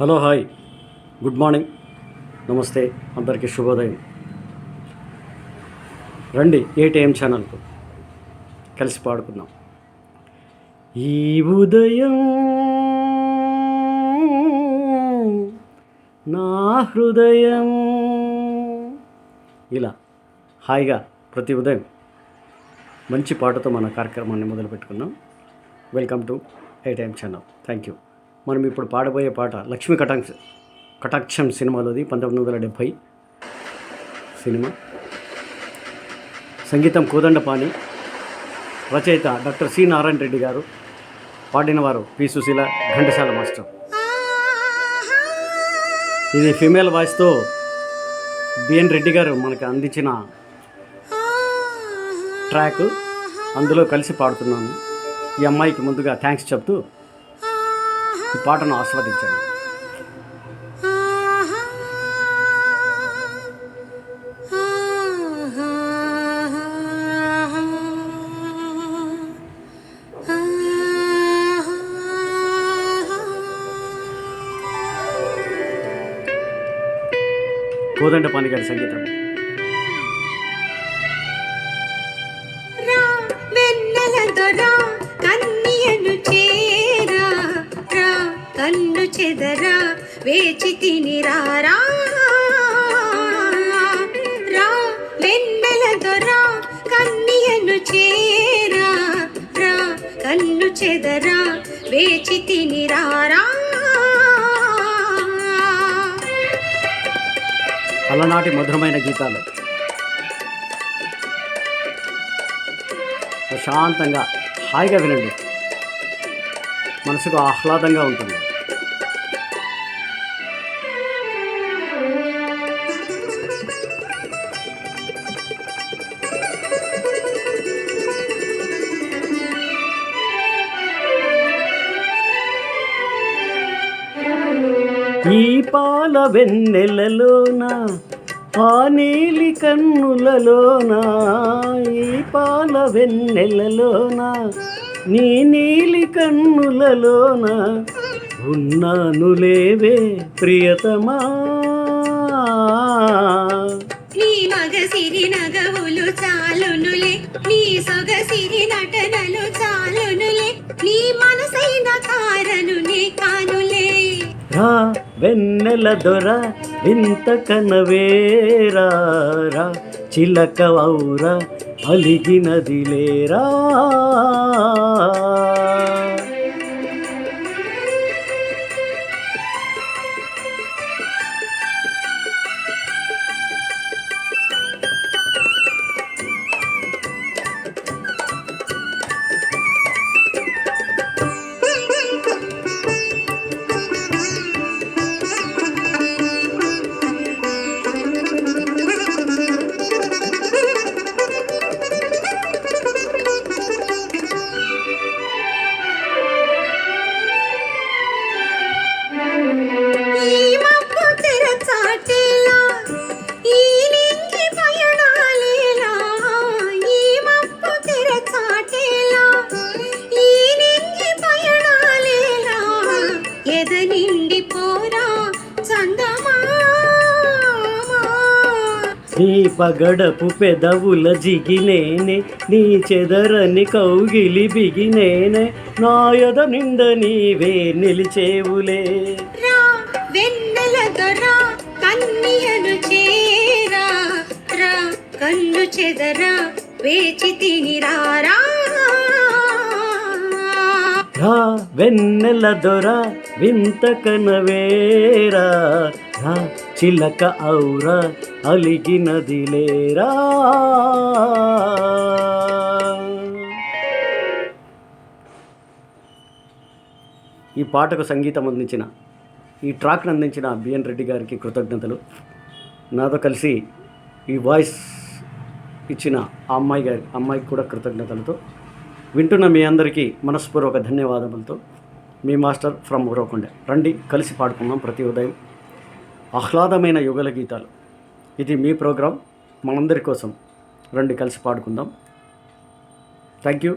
Hello hi. Good morning. నమస్తే. అందరికీ శుభోదయం. రండి ఏటీఎం ఛానల్కు కలిసి పాడుకుందాం. ఈ ఉదయం నా హృదయం ఇలా హాయిగా ప్రతి ఉదయం మంచి పాటతో మన కార్యక్రమాన్ని మొదలుపెట్టుకున్నాం. Welcome to ATM channel. Thank you మనం ఇప్పుడు పాడబోయే పాట లక్ష్మీ కటాక్ష కటాక్షం సినిమాలోది పంతొమ్మిది వందల డెబ్భై సినిమా. సంగీతం కోదండపాణి రచయిత డాక్టర్ సి నారాయణ రెడ్డి గారు పాడినవారు పి సుశీల ఘంటసాల మాస్టర్. ఇది ఫీమేల్ వాయిస్తో బిఎన్ రెడ్డి గారు మనకు అందించిన ట్రాక్. అందులో కలిసి పాడుతున్నాను. ఈ అమ్మాయికి ముందుగా థ్యాంక్స్ చెప్తూ ఈ పాటను ఆస్వాదించండి. కోదండ కోదండపాణి గారి సంగీతం. చెదరా వేచి తిని రా వెన్నెల రా వెన్నెలతో చేరా రా కన్ను చెదరా వేచి తిని రా. అలనాటి మధురమైన గీతాలు. ప్రశాంతంగా హాయిగా వినండి. మనసుకు ఆహ్లాదంగా ఉంటుంది. ఈ పాల వెన్నెలలోన ఆ నీలి కన్నులలోన ఈ పాల వెన్నెలలోన నీ నీలి కన్నులలోన ఉన్నాను లేవే ప్రియతమా. నీ మగ సిరి నగవులు చాలునులే నీ సొగ సిరి నటనలు చాలునులే నీ మనసైన కారను నీ కానులే. రా వెన్నెల దొర వింత కనవేరారా చిలక ఔరా అలిగినది లేరా. ఎద నిండి పోరా నీ పగడపు పెదవుల జిగినేనే నీ చెదరని కౌగిలి బిగినేనే నాయద నింద నీవే నిలిచేవులే. రా వెన్నెల దొరా కన్నియను చేరా. రా కన్ను చెదరా వేచి తిని రారా ఘా వెన్నెల దొర వింత కనవేరా. ఘా చిలక ఔరా అలిగినది లేరా. ఈ పాటకు సంగీతం అందించిన ఈ ట్రాక్ను అందించిన బిఎన్ రెడ్డి గారికి కృతజ్ఞతలు. నాతో కలిసి ఈ వాయిస్ ఇచ్చిన ఆ అమ్మాయి గారి అమ్మాయికి కూడా కృతజ్ఞతలతో వింటున్న మీ అందరికీ మనస్పూర్వక ధన్యవాదములతో మీ మాస్టర్ ఫ్రమ్ ఊరవకొండ. రండి కలిసి పాడుకుందాం ప్రతి ఉదయం. ఆహ్లాదమైన యుగల గీతాలు ఇది మీ ప్రోగ్రాం. మనందరి కోసం రండి కలిసి పాడుకుందాం. Thank you